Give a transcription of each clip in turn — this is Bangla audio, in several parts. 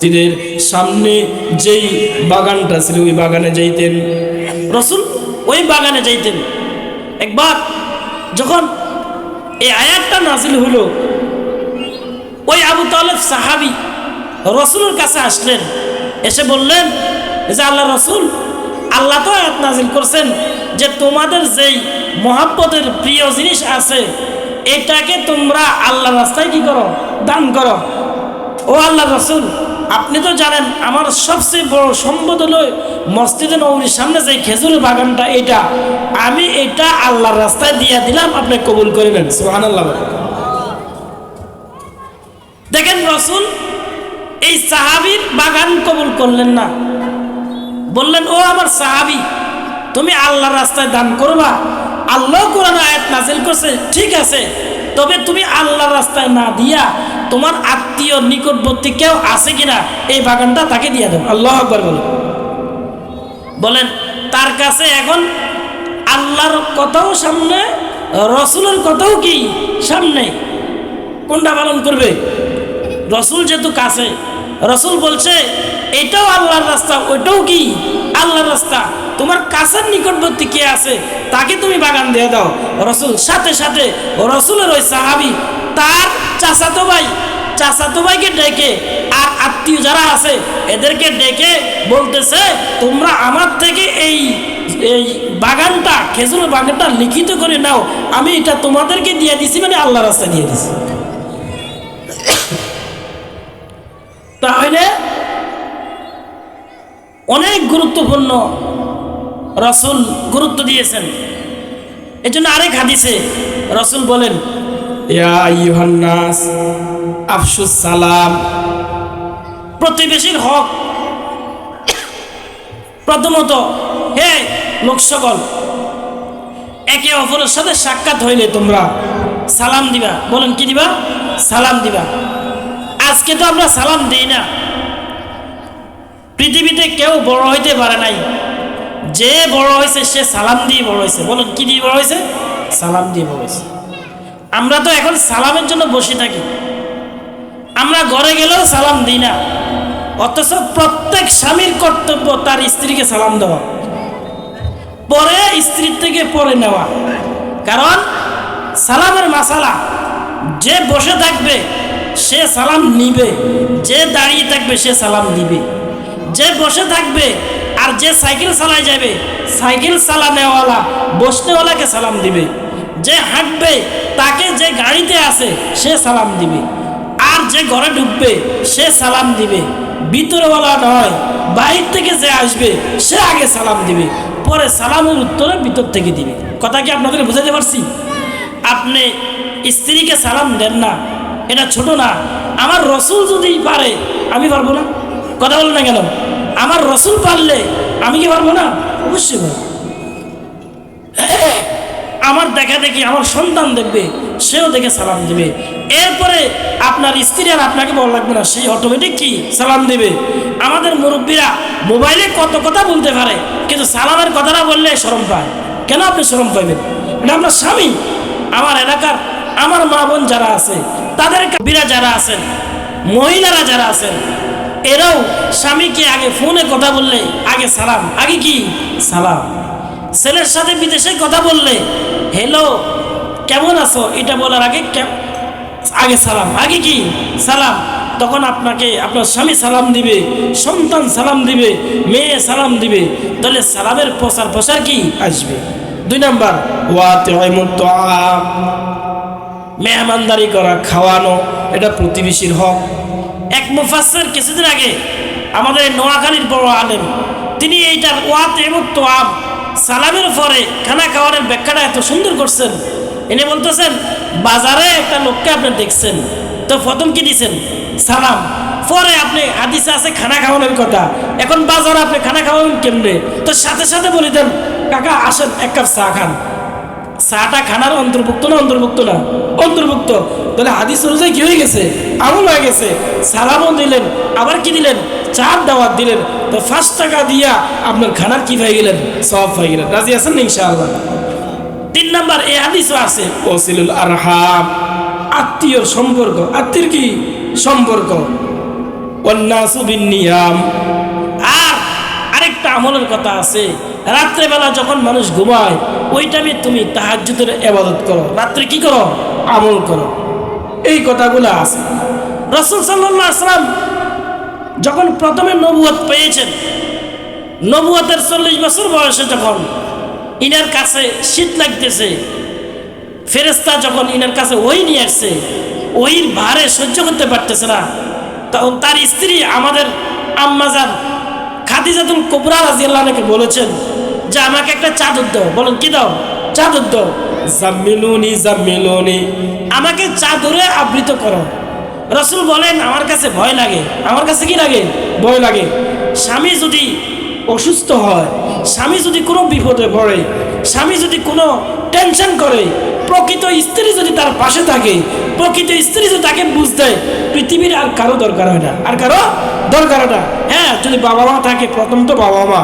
মসজিদের সামনে যেই বাগানটা ছিল, ওই বাগানে যাইতেন। রসুল ওই বাগানে যাইতেন। একবার যখন এই আয়াতটা নাজিল হলো, ওই আবু তালেব সাহাবি রসুলের কাছে আসলেন। এসে বললেন যে আল্লাহ রসুল, আল্লাহ তো আয়াত নাজিল করছেন যে তোমাদের যেই মহাব্বতের প্রিয় জিনিস আছে, এটাকে তোমরা আল্লাহ রাস্তায় কি করো? দান করো। ও আল্লাহ রসুল আপনি তো জানেন আমার সবচেয়ে বড় সম্পদ হলো মসজিদে নবীর সামনে যে খেজুরের বাগানটা, এটা। আমি এটা আল্লাহর রাস্তায় দিয়ে দিলাম, আপনি কবুল করে নেন সুহান আল্লাহ দেখেন রসুল, এই সাহাবির বাগান কবুল করলেন না। বললেন, ও আমার সাহাবি, তুমি আল্লাহর রাস্তায় দান করবা। আল্লাহ কোরআন আয়াত নাজিল করছে, ঠিক আছে। তবে তুমি আল্লাহর রাস্তায় না দিয়া তোমার আত্মীয় নিকটবর্তী কেউ আছে কিনা এই বাগানটা তাকে দিয়ে দেবো আল্লাহ আকবর বলো। বলেন, তার কাছে এখন আল্লাহর কথাও সামনে, রসুলের কথাও কি সামনে? কোনটা পালন করবে? রসুল যেহেতু কাছে রসুল বলছে, এটাও আল্লাহর রাস্তা, ওইটাও কি? আল্লাহর রাস্তা। তোমার কাছের নিকটবর্তী কে আছে, তাকে তুমি বাগান দিয়ে দাও। রসুল সাথে সাথে রসুলের ওই সাহাবি, তার চাচাতো ভাই, চাচাতো ভাইকে ডেকে, আর আত্মীয় যারা আছে, এদেরকে ডেকে বলতেছে, তোমরা আমার থেকে এই এই বাগানটা, খেজুরের বাগানটা লিখিত করে নাও। আমি এটা তোমাদেরকে দিয়ে দিছি মানে আল্লাহ রাস্তা দিয়ে দিছি। তাহলে অনেক গুরুত্বপূর্ণ রসুল গুরুত্ব দিয়েছেন। এই জন্য আরেক হাদিসে রসুল বলেন আফসুস সালাম। প্রতিবেশীর হক প্রথমত হে লোক সকল একে অপরের সাথে সাক্ষাৎ হইলে তোমরা সালাম দিবা। বলেন কি দিবা? সালাম দিবা। আজকে তো আমরা সালাম দিই না। পৃথিবীতে কেউ বড় হইতে পারে নাই। যে বড় হয়েছে সে সালাম দিয়ে বড় হয়েছে বলুন, কি দিয়ে বড় হয়েছে সালাম দিয়ে বড় হয়েছে আমরা তো এখন সালামের জন্য বসে থাকি। আমরা ঘরে গেলেও সালাম দিই না। অথচ প্রত্যেক স্বামীর কর্তব্য তার স্ত্রীকে সালাম দেওয়া। পরে স্ত্রীর থেকে পরে নেওয়া। কারণ সালামের মাসালা, যে বসে থাকবে, সে সালাম নিবে। যে দাঁড়িয়ে থাকবে, সে সালাম দিবে যে বসে থাকবে আর যে সাইকেল চালায় যাবে, সাইকেল চালানেওয়ালা বসনেওয়ালাকে সালাম দিবে। যে হাঁটবে, তাকে যে গাড়িতে আছে, সে সালাম দিবে। আর যে ঘরে ঢুকবে, সে সালাম দিবে। ভিতরওয়ালা নয়, বাইর থেকে যে আসবে, সে আগে সালাম দিবে। পরে সালামের উত্তরে ভিতর থেকে দিবে। কথা কি আপনাদের বুঝাতে পারছি? আপনি স্ত্রীকে সালাম দেন না, এটা ছোট না। আমার রসুল যদি পারে, আমি পারব না। কথা বলেন না কেন? আমার রসুল পারলে আমি কি পারব না? অবশ্যই পারব। আমার দেখা দেখি আমার সন্তান দেখবে, সেও দেখে সালাম দিবে। এরপরে আপনার স্ত্রী আর আপনাকে বলা লাগবে না, সেই অটোমেটিক কি? সালাম দিবে। আমাদের মুরব্বীরা মোবাইলে কত কথা বলতে পারে, কিন্তু সালামের কথাটা বললে শরম পায়। কেন আপনি শরম পাইবেন? এটা আপনার স্বামী। আমার এলাকার আমার মা বোন যারা আছে তাদের বিরা যারা আছেন, মহিলারা যারা আছেন এরাও স্বামীকে আগে ফোনে কথা বললে আগে সালাম। আগে কি? সালাম। ছেলের সাথে বিদেশে কথা বললে হ্যালো কেমন আছো? এটা বলার আগে আগে সালাম। আগে কি? সালাম। তখন আপনাকে আপনার স্বামী সালাম দিবে সন্তান সালাম দিবে মেয়ে সালাম দিবে। তাহলে সালামের প্রচার প্রসার কি? আসবে। দুই নাম্বার। মেহমানদারি করা খাওয়ানো এটা প্রতিবেশীর হক। এক মুফাসের কিছুদিন আগে আমাদের নোয়াখালীর বড় আলেম, তিনি এইটার ওয়াত এবং তোয়াম সালামের পরে খানা খাওয়ানোর ব্যাখ্যাটা এত সুন্দর করছেন। এনে বলতেছেন, বাজারে একটা লোককে আপনি দেখছেন, তো প্রথম কি দিছেন? সালাম। পরে আপনি হাদিসে আছে খানা খাওয়ানোর কথা। এখন বাজারে আপনি খানা খাওয়াবেন কেমনে? তো সাথে সাথে বলে দেন, কাকা, আসেন, এক কাপ চা খান। চাটা খানার অন্তর্ভুক্ত না অন্তর্ভুক্ত না? অন্তর্ভুক্ত। তাহলে হাদিস অনুযায়ী কি হয়ে গেছে? আমল হয়ে গেছে। সালামও দিলেন, আবার কি দিলেন? চার দাওয়াত দিলেন। তো ফার্স্ট টাকা দিয়া আপনার খানার কি হয়ে গেলেন? সব হয়ে গেলেন। রাজি আছেন না ইনশাআল্লাহ? তিন নাম্বার এ হাদিসও আছে। ওসিলুল আরহাম। আত্মীয় সম্পর্ক। আত্মীয় কি সম্পর্ক? আর আরেকটা আমলের কথা আছে। রাত্রেবেলা যখন মানুষ ঘুমায়, ওই টাইমে তুমি তাহাজ্জুদের এবাদত করো। রাত্রে কি করো? আমল করো। এই কথাগুলো আছে। রসুল সাল্লাহ আসলাম যখন প্রথমে নবুয়ত পেয়েছেন নবুয়তের চল্লিশ বছর বয়সে যখন ইনার কাছে শীত লাগতেছে ফেরেস্তা যখন ইনার কাছে ওই নিয়ে আসছে ওইর ভারে সহ্য করতে পারতেছে না। তখন তার স্ত্রী আমাদের আম্মাজান খাদিজাতুল কোবরা রাজিয়াল্লাহকে বলেছেন যে, আমাকে একটা চাদর দাও। বলেন, কি দাও? চাদর দাও। জাম্মিলুনি জাম্মিলুনি। আমাকে চাদরে আবৃত করো। রসুল বলেন, আমার কাছে ভয় লাগে। আমার কাছে কি লাগে? ভয় লাগে। স্বামী যদি অসুস্থ হয়, স্বামী যদি কোনো বিপদে পড়ে, স্বামী যদি কোনো টেনশন করে, প্রকৃত স্ত্রী যদি তার পাশে থাকে, প্রকৃত স্ত্রী যদি তাকে বুঝতে পৃথিবীর আর কারও দরকার হয় না। আর কারও দরকার হয় না। হ্যাঁ যদি বাবা মা থাকে, প্রথম তো বাবা মা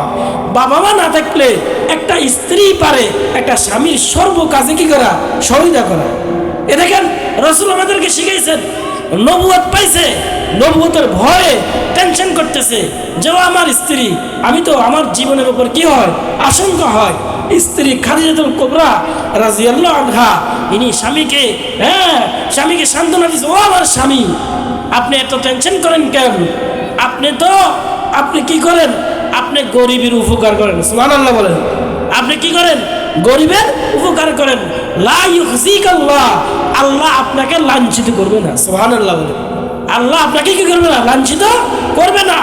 বাবা মা না থাকলে একটা স্ত্রী পারে, একটা স্বামীর সর্ব কাজে কি করা? সহযোগিতা করা। এ দেখেন, রসুল আমাদেরকে শিখাইছেন নবুয়ত পাইছে নবুয়তের ভয়ে টেনশন করতেছে যে আমার স্ত্রী, আমি তো আমার জীবনের উপর কি হয়, আশঙ্কা হয়। স্ত্রী খাদিজাতুল কোবরা রাজিয়াল্লাহ আনহা, ইনি স্বামীকে হ্যাঁ স্বামীকে সান্ত্বনা দিচ্ছে ও আমার স্বামী, আপনি এত টেনশন করেন কেন? আপনি তো, আপনি কি করেন? আপনি গরিবের উপকার করেন, সুবহানাল্লাহ বলেন। আপনি কি করেন? গরিবের উপকার করেন। আল্লাহ। আল্লাহ আপনাকে লাঞ্ছিত করবে না। সুবহানাল্লাহ বলেন আল্লাহ আপনাকে কি করবে না? লাঞ্ছিত করবে না।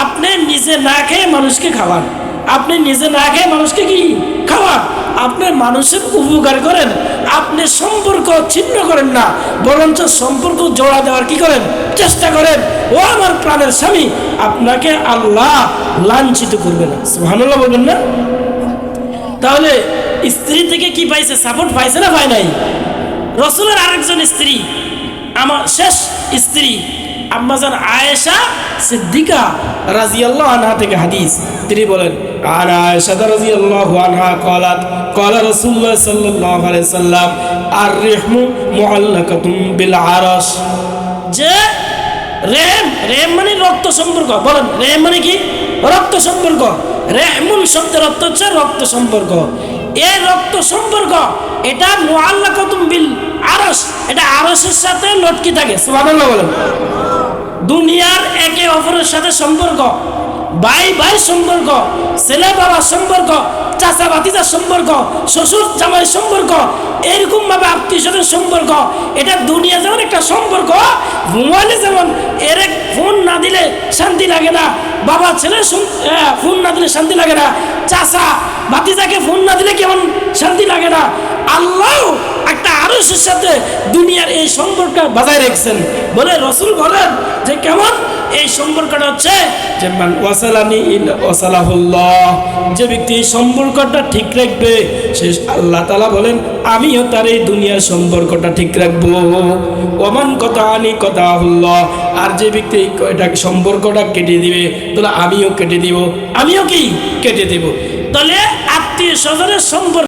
আপনি নিজে না খেয়ে মানুষকে খাওয়ান। আপনি নিজে না খেয়ে মানুষকে কি খাওয়ান? আপনি মানুষের উপকার করেন। আপনি সম্পর্ক ছিন্ন করেন না। বরঞ্চ সম্পর্ক জোড়া দেওয়ার কি করেন? চেষ্টা করেন। ও আমার প্রাণের স্বামী আপনাকে আল্লাহ লাঞ্ছিত করবে না। সুবহানাল্লাহ বলবেন না? তাহলে স্ত্রী থেকে কি পাইছে? সাপোর্ট পাইছে না পায় নাই? রসুলের আরেকজন স্ত্রী, আমার শেষ স্ত্রী, আম্মাজান আয়েশা সিদ্দিকা রাজিয়াল্লাহ আনহা থেকে হাদিস। তিনি বলেন আর আয়েশা রাজিয়াল্লাহু আনহা কলাত, কলা রাসূলুল্লাহ সাল্লাল্লাহু আলাইহি সাল্লাম আর রিহমু মুআল্লাকাতুম বিল আরশ যে রেম রেম মানে রক্ত সম্পর্ক। বলেন, রেম মানে কি? রক্ত সম্পর্ক। রেহমুল শব্দের অর্থ হচ্ছে রক্ত সম্পর্ক। এই রক্ত সম্পর্ক, এটা মুআল্লাকাতুম বিল আরস এটা আরসের সাথে লটকি থাকে। দুনিয়ার একে অপরের সাথে সম্পর্ক। ভাই ভাই সম্পর্ক, ছেলে বাবার সম্পর্ক চাচা ভাতিজার সম্পর্ক, শ্বশুর জামাই সম্পর্ক এরকম ভাবে আত্মীয় স্বজনের সম্পর্ক, এটা দুনিয়া যেমন একটা সম্পর্ক, মোবাইলে যেমন এর এক ফোন না দিলে শান্তি লাগে না, বাবা ছেলে ফোন না দিলে শান্তি লাগে না, চাচা ভাতিজাকে ফোন না দিলে কেমন শান্তি লাগে না। আল্লাহ একটা আরসের সাথে দুনিয়ার এই সম্পর্ক বাজায় রেখেছেন। বলে রসুল বলেন যে কেমন এই সম্পর্কটা হচ্ছে যে মান ওয়াসালানি ইল ওয়াসালাহুল্লাহ, যে ব্যক্তি এই সম্পর্কটা ঠিক রাখবে, সে আল্লাহ তাআলা বলেন, আমিও তার এই দুনিয়ার সম্পর্কটা ঠিক রাখব। ওমান কথা আনি কথা আল্লাহ আর যে ব্যক্তি এটা সম্পর্কটা কেটে দিবে, তাহলে আমিও কেটে দিব। আমিও কি? কেটে দিব। তাহলে আত্মীয় স্বজনের সম্পর্ক